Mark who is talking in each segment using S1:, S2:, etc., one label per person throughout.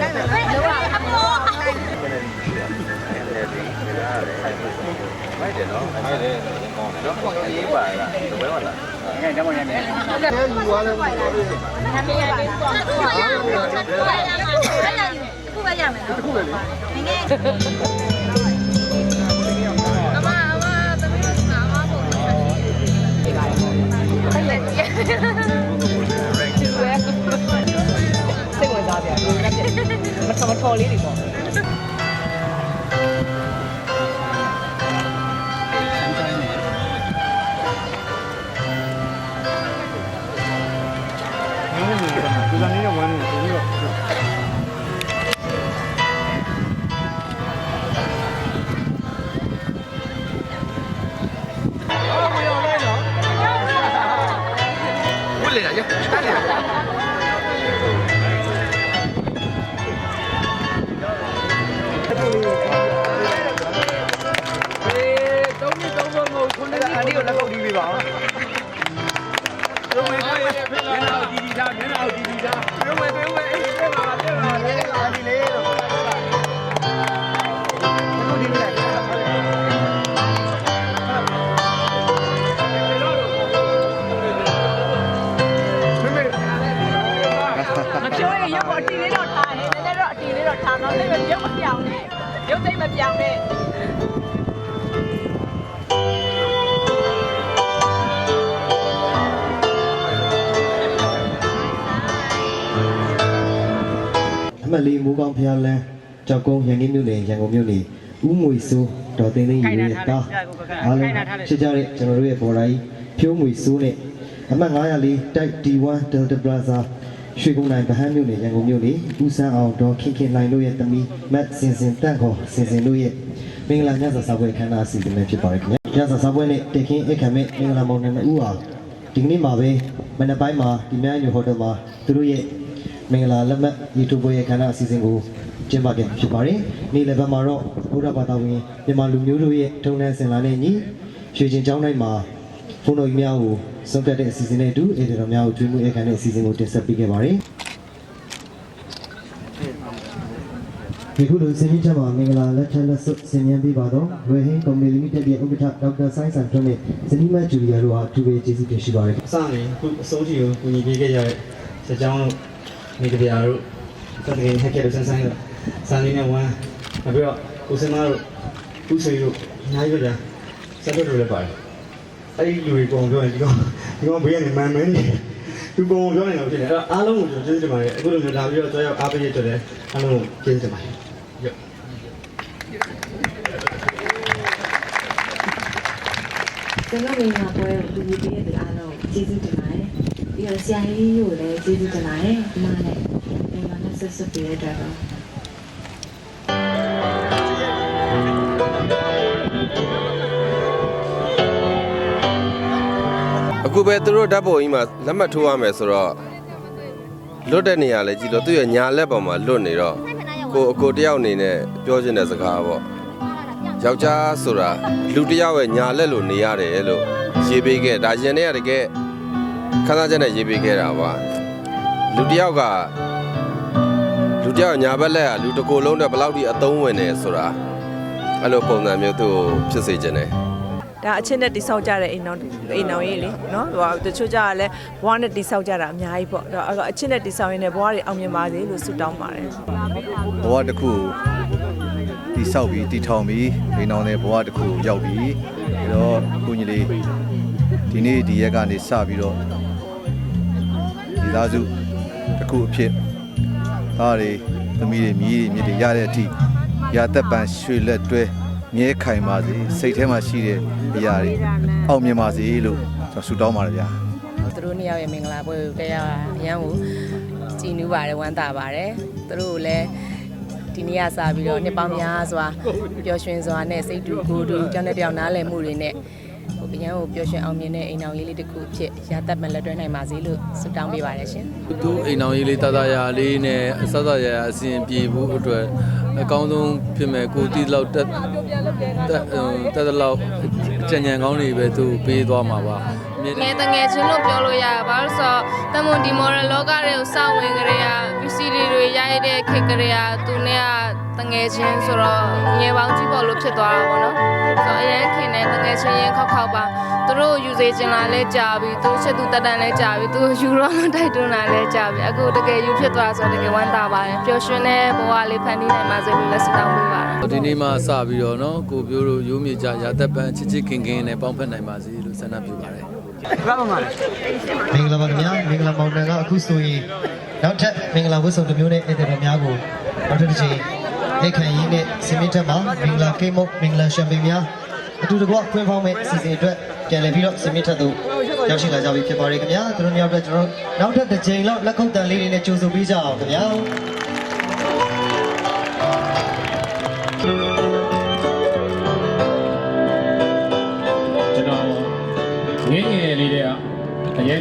S1: ကျေးပြောနေတယ်ဘယ်လိုလဲအမော
S2: မိုက်တယ်နော်မိုက်တယ်ကောင်းတယ်နော်ကောင်းရေးပါလားဒီဘယ်မှာလားအဲဒါမှမဟုတ်နဲ့
S3: တဲယူသွားတယ်ပေါ့
S1: နာမည်ရတယ်ပေါ့ခုပဲရမယ်ခုပဲရမယ်ခုပဲရမယ်နော်
S3: ခုပဲလေ
S1: ငငယ်အမအမသမီးတို့ကငါ့ပုံလေးဆက်ကြည့်တယ်
S4: မထမထော်လေးတွေပေါ့
S3: တို့မေတို့ရဲ့မျက်နှာကိုတီးတီးထားမျက်နှာကိုတီးတီးထားတို့မေတို့ရဲ့အေးပြပါပြပါလေအန်ဒီလေးလို့ခုတီးလိုက်မေမေ
S4: မပြောရင်ရုပ်ပေါ်အတီလေးတော့ထားတယ်နည်းနည်းတော့အတီလေးတော့ထားတော့လည်းရုပ်မပြောင်းနဲ့ရုပ်သိမ့်မပြောင်းနဲ့
S5: မှတ်လေးမိုးကောင်းဖျားလန်းကြောက်ကုန်းရန်ကင်းမြို့နယ်ရန်ကုန်မြို့နယ်ဦးငွေစိုးဒေါ်သိန်းသိန်းရေရဲ့တာအားလုံးချစ်ကြတဲ့ကျွန်တော်တို့ရဲ့ဘော်တိုင်းဖြိုးငွေစိုးနဲ့အမှတ်904တိုက် D1 Delta Plaza ရွှေကုန်းနိုင်ဗဟန်းမြို့နယ်ရန်ကုန်မြို့နယ်ဦးစန်းအောင်ဒေါ်ခင်ခင်နိုင်တို့ရဲ့သမီးမတ်စင်စင်တန့်ခေါ်စင်စင်တို့ရဲ့မင်္ဂလာညစာစားပွဲခမ်းနားအစီအစဉ်ပဲဖြစ်ပါတယ်ခင်ဗျာညစာစားပွဲနဲ့တခင်အခမ်းမဲ့မင်္ဂလာမောင်နှံဦးအောင်ဒီကနေ့မှာပဲမနက်ပိုင်းမှာဒီမြိုင်ညိုဟိုတယ်မှာသူတို့ရဲ့ မင်္ဂလာလက်မှတ်ရေတူပွဲရဲ့ခန္ဓာအစီအစဉ်ကိုကျင်းပခဲ့ဖြစ်ပါတယ်။နေ့လယ်ဘက်မှာတော့ဘုရားဘာသာဝင်မြန်မာလူမျိုးတို့ရဲ့ထုံးတမ်းစင်လာတဲ့ညီရွှေချင်းကျောင်းတိုင်းမှာဘုန်းတော်ကြီးများကိုစုံတက်တဲ့အစီအစဉ်နဲ့အတူအေဒီတော်များကိုကျွေးမွေးအခမ်းတဲ့အစီအစဉ်ကိုတင်ဆက်ပေးခဲ့ပါတယ်။ဒီခုလိုစင်ကြီးချက်မှာမင်္ဂလာလက်ထက်လက်စွပ်ဆင်မြန်းပေးပါတော့ရွေဟင်းကုမ္ပဏီလိမိတက်ရဲ့ဥက္ကဋ္ဌဒေါက်တာဆိုင်းဆန်ထွန်းနဲ့ဇနီးမဂျူလီယာတို့ဟာအထူးပဲကျေးဇူးတင်ရှိပါတယ်။
S6: အစနေခုအစိုးကြီးကိုကူညီပေးခဲ့ကြတဲ့ဆက်ကြောင်းတို့ မိကဗျာတို့တကယ်ဟက်ကဲတို့ဆန်းဆန်းတို့စံလေးနဲ့ဝမ်းနောက်ပြီးတော့ကိုစင်မတို့ခုဆွေတို့အများကြီးပဲဗျာဆက်တို့လည်းပါတယ်အဲ့ဒီလူတွေပုံပြောရင်ဒီကောင်ဒီကောင်ဘေးကနေမန်မန်းနေသူပုံပြောနေတော့ဖြစ်နေအဲ့တော့အားလုံးကိုကျွန်တော်ကျေးဇူးတင်ပါတယ်အခုလိုမျိုးလာပြီးတော့ကြောက်ရောက်အားပေးရတဲ့လည်းအားလုံးကိုကျေးဇူးတင်ပါတယ်ရော
S7: ကျွန်တော်မင်္ဂလာပွဲကိုလူကြီးပေးတဲ့အားလုံးကျေးဇူးတင်ပါတယ်။ ပြီးတော့ဆရာကြီးကိုလည်းကျေးဇူးတင်ပါတယ်။အမနဲ့မင်္ဂလာနဲ့ဆက်ဆက်ပေးတဲ့အတွက်တော့
S8: အခုပဲသူတို့ဓာတ်ပုံကြီးမှာလက်မှတ်ထိုးရမယ်ဆိုတော့လွတ်တဲ့နေရာလဲကြည့်လို့သူ့ရဲ့ညာလက်ပေါ်မှာလွတ်နေတော့ကိုအကိုတယောက်အနေနဲ့ပြောချင်တဲ့စကားပေါ့ယောက်ျားဆိုတာလူတစ်ယောက်ရဲ့ညာလက်လိုနေရတယ်လို့ရေးပေးခဲ့ဒါရင်ထဲကတကယ် ခန်းစားချက်နဲ့ရေးပေးခဲ့တာပါလူတစ်ယောက်ကလူတစ်ယောက်ညာဘက်လက်ကလူတစ်ကိုယ်လုံးနဲ့ဘယ်လောက်ထိအသုံးဝင်နေဆိုတာအဲ့လိုပုံစံမျိုးသူ့ကိုဖြစ်စေချင်တယ်
S4: ဒါအချင်းနဲ့တိဆောက်ကြတဲ့အိမ်တော်အိမ်တော်ရေးလေနော်ဟိုတချို့ကြကလည်းဘွားနဲ့တိဆောက်ကြတာအများကြီးပေါ့ဒါအချင်းနဲ့တိဆောက်ရင်းနဲ့ဘွားတွေအောင်မြင်ပါစေလို့ဆုတောင်းပါတယ်
S9: ဘဝတစ်ခုကိုတိဆောက်ပြီးတည်ထောင်ပြီးအိမ်အောင်တဲ့ဘဝတစ်ခုကိုရောက်ပြီးပြီးတော့ကိုကြီးလေးဒီနေ့ဒီရက်ကနေစပြီးတော့ ဒီသားစုတစ်ခုအဖြစ်သားတွေသမီးတွေမြည်တွေမြစ်တွေရတဲ့အထိရာသက်ပံရွှေလက်တွဲမြဲခိုင်ပါစေစိတ်ထဲမှာရှိတဲ့အရာတွေအောင်မြင်ပါစေလို့ကျွန်တော်ဆုတောင်းပါတယ်ဗျာ
S10: သူတို့နှစ်ယောက်ရဲ့မင်္ဂလာပွဲကိုတက်ရတာအရန်ကိုကြည်နူးပါတယ်ဝမ်းသာပါတယ်သူတို့ကိုလည်းဒီနေ့ကစပြီးတော့နှစ်ပေါင်းများစွာပျော်ရွှင်စွာနဲ့စိတ်တူကိုယ်တူကြောင်းတဲ့ပြောင်နားလည်မှုတွေနဲ့ ဟိုအရန်ကိုပျော်ရွှင်အောင်မြင်တဲ့အိမ်အောင်လေးလေးတစ်ခုအဖြစ်ရသက်မလက်တွဲနိုင်ပါစေလို့ဆုတောင်းပေးပါတယ်ရှင်
S11: သူအိမ်အောင်ရေးလေးတတရာလေးနဲ့အစစရရအစဉ်ပြေဖို့အတွက်အကောင်းဆုံးဖြစ်မဲ့ကိုတီလောက်တက်တက်တက်တလောက်ကြံညံကောင်းတွေပဲသူပေးသွားမှာပါမြဲတ
S1: ငယ်တငယ်ချင်းလို့ပြောလို့ရတာဘာလို့ဆိုတော့တမွန်ဒီမော်ရလောကတွေကိုစဝင်ကြရ VCD တွေရိုက်တဲ့ခေတ်ကြရသူနဲ့ကတငယ်ချင်းဆိုတော့ငယ်ပေါင်းကြီးပေါ်လို့ဖြစ်သွားတာပေါ့နော်ဆိုတော့အရင်ခင်နဲ့တငယ်ချင်းရင်ခောက်ခောက်ပါသူတို့ယူစေချင်တာလဲကြာပြီသူချစ်သူတတ်တန်လဲကြာပြီသူယူတော့တိုက်တွန်းတာလဲကြာပြီအခုတကယ်ယူဖြစ်သွားဆိုတော့တကယ်ဝမ်းသာပါတယ်ပျော်ရွှင်တဲ့ဘဝလေးဖန်တီးနိုင်ပါစေလို့လက်စတောင်းပေးပါတယ်
S11: ဒီနေ့မှစပြီးတော့နော်ကိုပြိုးတို့ရိုးမြေကြရာသက်ပန်းချစ်ချစ်ခင်ခင်နဲ့ပေါင်းဖက်နိုင်ပါစေလို့ဆန္ဒပြုပါတယ်
S5: မင်္ဂလာပါခင်ဗျာမင်္ဂလာမောင်နှံကအခုဆိုရင်နောက်ထပ်မင်္ဂလာဝတ်စုံတစ်မျိုးနဲ့ဧည့်သည်တော်များကိုနောက်ထပ်တစ်ချိန်အိတ်ခံရင်းနဲ့စင်မင်းထက်မှာမင်္ဂလာကိတ်မုတ်မင်္ဂလာရှမ်ပိန်များအတူတကွဖွင့်ဖောင်းမဲ့အစီအစဉ်အတွက်ပြန်လည်ပြီးတော့စင်မင်းထက်သို့ရောက်ရှိလာကြပြီဖြစ်ပါတယ်ခင်ဗျာသူတို့များအတွက်ကျွန်တော်နောက်ထပ်တစ်ချိန်လောက်လက်ခုပ်တန်လေးတွေနဲ့ကြိုဆိုပေးကြအောင်ခင်ဗျာ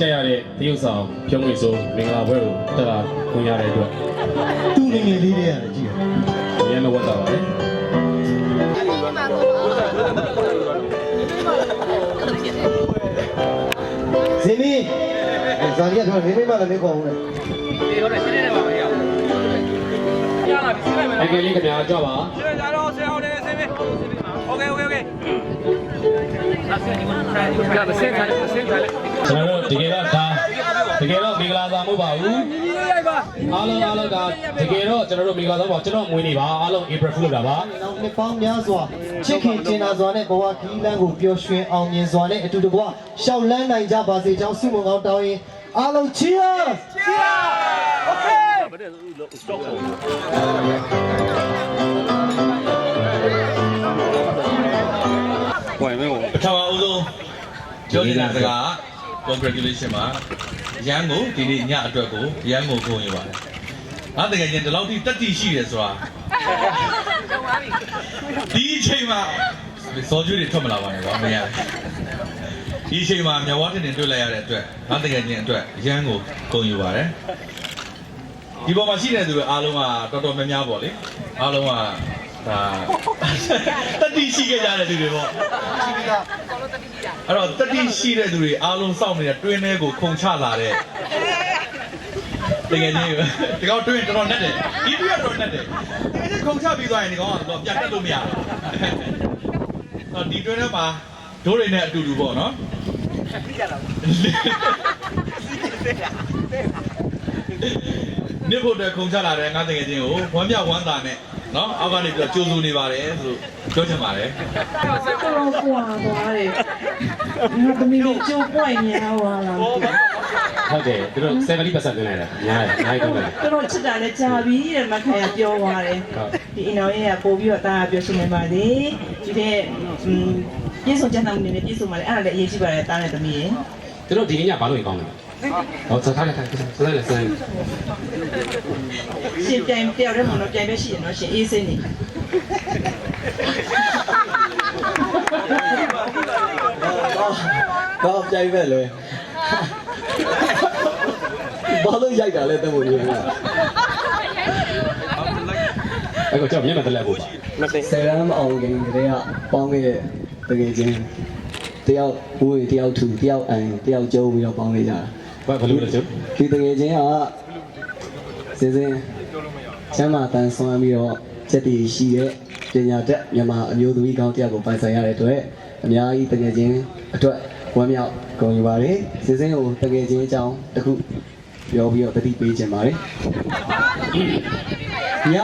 S12: ကအရင်ကြက်ရတဲ့တရုတ်ဆောင်ဖြုံးငွေဆိုမင်္ဂလာပွဲကိုတက်လာခွင့်ရတဲ့အတွက်
S5: သူ့ငယ်ငယ်လေးတွေရတယ်ကြည့်ရ
S12: အရင်တော့ဝတ်တာပါလေ
S5: ဇင်မီဇာလီကတော့နေမိမလည်းနေခေါ်ဦးလေ
S12: အကယ်လေးခင်ဗျာကြောက်ပါကျွန် တော်တို့တကယ်တော့ဒါတကယ်တော့မင်္ဂလာဆောင်မဟုတ်ပါဘူးအားလုံးအားလုံးဒါတကယ်တော့ကျွန်တော်တို့မင်္ဂလာဆောင်ပါကျွန်တော်မွေးနေပါအားလုံး April Fool လုပ်တာပါ
S5: နောက်နှစ်ပေါင်းများစွာချစ်ခင်ကျင်နာစွာနဲ့ဘဝခီးလန်းကိုပျော်ရွှင်အောင်မြင်စွာနဲ့အတူတကွရှောက်လန်းနိုင်ကြပါစေကြောင်းဆုမွန်ကောင်းတောင်းရင်အားလုံး cheers cheers okay
S12: ဝို
S13: ပြောနေတာစကား congratulation ပါရန်ကိုဒီနေ့ညအတွက်ကိုရန်ကိုကုန်ရပါတယ်ငါတကယ်ချင်းဒီလောက်ထိတက်တီရှိတယ်ဆိုတာဒီအချိန်မှာစောကျွေးတွေထွက်မလာပါနဲ့ကွာမရဒီအချိန်မှာမြဝတင်တင်တွေ့လိုက်ရတဲ့အတွက်ငါတကယ်ချင်းအတွက်ရန်ကိုကုန်ယူပါတယ်ဒီပေါ်မှာရှိတဲ့သူတွေအားလုံးကတော်တော်များများပေါ့လေအားလုံးက ဒါတက်တီရှိခဲ့ကြတဲ့သူတွေပေါ့အဲ့တော့တတိရှိတဲ့သူတွေအားလုံးစောင့်နေတဲ့တွင်းထဲကိုခုံချလာတဲ့တကယ်ကြီးဒီကောင်တွင်းတော်တော်နဲ့တယ်ဒီတွင်းကတော်နဲ့တယ်တကယ်ကြီးခုံချပြီးသွားရင်ဒီကောင်ကတော့ပြတ်တက်လို့မရဘူးတော့ဒီတွင်းထဲမှာဒိုးတွေနဲ့အတူတူပေါ့နော်နစ်ဖို့အတွက်ခုံချလာတဲ့ငါတကယ်ချင်းကိုဝမ်းမြောက်ဝမ်းသာနဲ့ နော်အောက်ကနေပြီးတော့ကြိုးစိုးနေပါတယ်ဆိုပြောချင်ပါတယ်
S4: တော့ကွာသွားတယ်။ငါသမီးလေးကျိုးပွိုင်ညာသွားလား
S12: ဟုတ်တယ်သူတို့70%တင်လိုက်တာညားတယ်ညားတော့တယ်။
S4: တော်တော်ချစ်တာလည်းကြာပြီတဲ့မခိုင်ကပြောသွားတယ်
S12: ဟုတ်။
S4: ဒီအင်တော်ရဲ့ပို့ပြီးတော့တာပြောရှင်နေပါသေး။ဒီတဲ့ပြေဆုံးချမ်းသာမှုနဲ့ပြေဆုံးပါလေအဲ့ဒါလည်းအရေးကြီးပါတယ်တားနဲ့သမီးရဲ့
S12: သူတို့ဒီနေ့ညဘာလို့ရင်ကောင်းလဲ ဟောစကားလည်းခိုင်းစကားလည်းစမ်း။
S4: ရှင်ပြိုင်တယောက်တည်းမှတော့ပြိုင်ပဲရှိရင်တော့ရှင်အေးစိမ့်နေ။
S14: တော့ပြိုင်ပဲလေဘာလို့ရိုက်တာလဲတမို့ကြီး
S12: အဲ့တော့ကြောက်မျက်နှာတက်လက်ဖို့
S14: ဆယ်ရမ်းအောင်ခင်ကလေးကပေါင်းခဲ့တဲ့တကယ်ချင်းတယောက်ဘူးတယောက်ထူတယောက်အန်တယောက်ကျုံပြီးတော့ပေါင်းခဲ့ကြတာ
S12: ဘာဘယ်လိုလဲကျုပ်
S14: ဒီတကယ်ချင်းကစင်စင်ချမ်းသာတန်ဆွမ်းပြီးတော့စက်တီရှိတဲ့ပညာတတ်မြန်မာအမျိုးသမီးကောင်းတယောက်ကိုပိုင်ဆိုင်ရတဲ့အတွက်အများကြီးတကယ်ချင်းအတွက်ဝမ်းမြောက်ဂုဏ်ယူပါတယ်စင်စင်ကိုတကယ်ချင်းအကြောင်းတစ်ခုပြောပြီးတော့တတိပေးခြင်းပါတယ်ည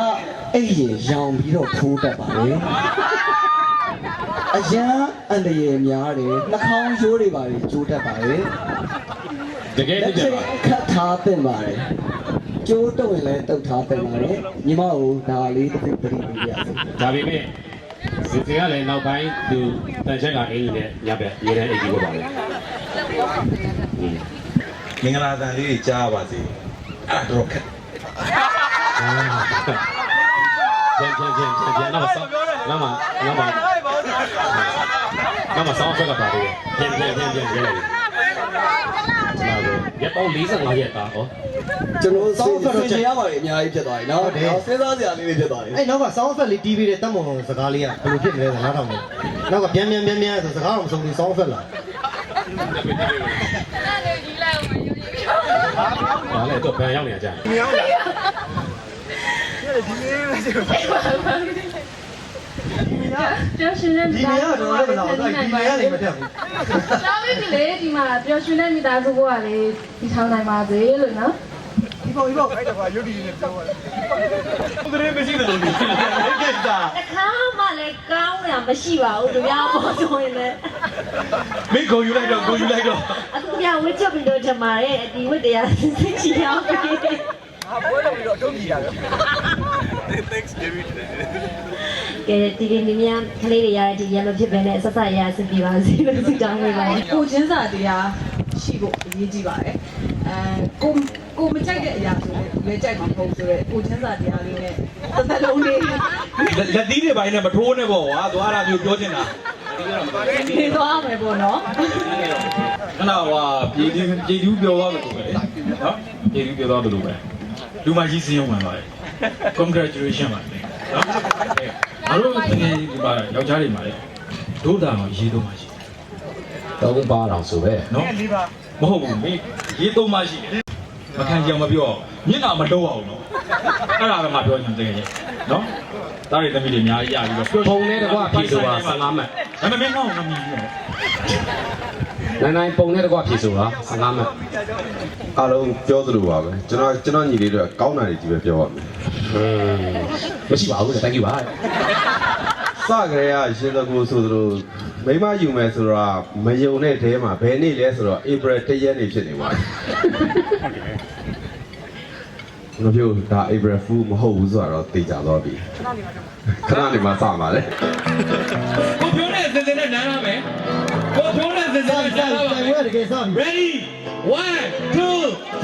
S14: အဲ့ရင်ရောင်ပြီးတော့ဖိုးတတ်ပါတယ် အရန်အန်တရယ်များတယ်နှာခေါင်းရိုးတွေပါတယ်ကျိုးတတ်ပါတယ်
S12: တကယ်
S14: လက်
S12: ကြ
S14: ချိ
S12: ည့်
S14: တ်
S12: ပါ
S14: ခတ်ထားတင်ပါတယ်ကျိုးတော့ရင်လည်းတုတ်ထားတင်ပါတယ်ညီမကိုဒါလေးတစ်သိတတိပေးရစေ
S12: ဒါပေမဲ့စီစီကလည်းနောက်ပိုင်းသူတန်ချက်ကအိမ်ကြီးနဲ့ညဘက်ရေတန်းအိမ်ကြီးကိုပါလေ
S13: မင်္ဂလာတန်လေးတွေကြားပါစေအဲ့ဒါတော့ခက်
S12: ပြန်ပြန်ပြန်ပြန်နောက်ဆောင်းနောက်မှနောက်မှ နောက်မှဆောင်းဖက်ကပါသေးတယ်ပြန်ပြန်ပြန်ပြန်ပြန်လိုက်ကျွန်တော်ရက်ပေါင်း45ရက်သားဟော
S14: ကျွန်တော်စောင်းဖက်ရပါတယ်အများကြီးဖြစ်သွားပြီနော်စဉ်းစားစရာလေးတွေဖြစ်သွားပြီ
S5: အဲ့နောက်ကဆောင်းဖက်လေးတီးပြီးတဲ့တတ်မွန်စကားလေးကဘယ်လိုဖြစ်နေလဲဆိုတော့နားထောင်နေနောက်ကပြန်ပြန်ပြန်ပြန်ဆိုစကားတော့မဆုံးဘူးဆောင်းဖက်လာ
S12: ဘာလဲတော့ဘန်ရောက်နေကြတယ်
S15: မြောင်းလာဒီနေ့ပဲရှိ ပါ
S16: ပျော်ရွှင်တဲ့
S5: ဒီနေရာတော့လည်းမလာဘူးဒီနေရာလည်းမတက်ဘူး
S16: ကျောင်းလေးဒီလေဒီမှာပျော်ရွှင်တဲ့မိသားစုဘဝလေးဒီထောင်နိုင်ပါစေလို့နော်
S15: ဒီပေါ့ဒီပေါ့အဲ့ဒါကရုပ်တည်နေပြောရတယ်ဘယ်လိုမရှိတယ်လို့ဒီကိစ္စ
S16: တစ်ခါမှလည်းကောင်းတာမရှိပါဘူးသူများပေါ်ဆိုရင်လည်း
S13: မင်းကိုယူလိုက်တော့ကိုယူလိုက်တော့
S16: အခုပြဝစ်ချက်ပြီးတော့ထမရဲ့ဒီဝစ်တရားစစ်ချီအောင်ပြီ
S15: ဟာပွဲတော်ပြီးတော့တုံးကြည့်တာပဲ
S16: ကဲဒီဒီနေ့များကလေးတွေရတဲ့ဒီရမဖြစ်ပဲနဲ့ဆက်ဆက်ရအဆင်ပြေပါစေလို့ဆုတောင်းပေးပါတယ်
S4: ကိုချင်းစာတရားရှိဖို့အရေးကြီးပါတယ်အဲကိုကိုမကြိုက်တဲ့အရာဆိုရင်လည်းကြိုက်မှာမဟုတ်ဆိုတော့ကိုချင်းစာတရားလေးနဲ့တစ်သက်လုံးလေး
S13: လက်သီးတွေပိုင်းနဲ့မထိုးနဲ့ပေါ့ကွာသွားတာမျိုးပြောချင်တာ
S4: နေသွားမယ်ပေါ့နော်
S12: ခဏဟွာပြည်သူပြည်သူပြောသွားတယ်လို့ပဲလေနော်ပြည်သူပြောသွားတယ်လို့ပဲ
S13: လူမကြီးစင်းရုံမှန်ပါတယ် congratulation ပါလေနော်
S12: ငါ တို့တကယ်ဒီမှာယောက်ျားတွေမှာလေဒုတာအောင်ရေးတော့မှရှိတယ်တော့ပါအောင်ဆိုပဲ
S13: နော်
S15: လေးပါ
S13: မဟုတ်ဘူးမင်းရေးသုံးမှရှိတယ်မခံကြအောင်မပြောမျက်နှာမတော့အောင်နော်အဲ့ဒါပဲငါပြောချင်တယ်တကယ်နော်တားရသမီးတွေအများကြီးရပြီးတော့
S12: ပုံနဲ့တကွဖြည့်ဆိုတာ15မှတ်
S13: ဒါပေမဲ့ငါ့ကိုမမြင်ဘူးနော်
S12: နိုင်နိုင်ပုံနဲ့တကွဖြည့်ဆိုတာ15မှတ်
S8: အားလုံးပြောသလိုပါပဲကျွန်တော်ကျွန်တော်ညီလေးတို့ကောင်းတာတွေကြီးပဲပြောပါမယ်
S12: อืมမရှိပါဘူး thank you ပါ
S8: စကြရရှင်သကူဆိုသလိုမိမယူမယ်ဆိုတော့မယုံတဲ့တဲမှာဘယ်နေ့လဲဆိုတော့ April 1ရက်နေ့ဖြစ်နေပါပြီမပြောဒါ April Fool မဟုတ်ဘူးဆိုတော့သိကြတော့ပြီခဏနေမှစမှာလေ
S13: ကိုပြောတဲ့စစနဲ့နားရမယ် ကိုပြောတဲ့စစနဲ့နားရပါမယ်
S5: တကယ်စားပြီ
S13: ready 1 2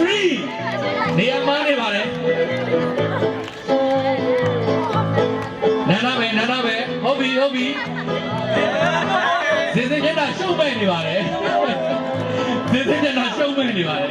S13: 3နေရာမနေပါနဲ့နာနာပဲနာနာပဲဟုတ်ပြီဟုတ်ပြီစစ်စစ်ကျတာရှုံးမဲ့နေပါတယ်စစ်စစ်ကျတာရှုံးမဲ့နေပါတယ်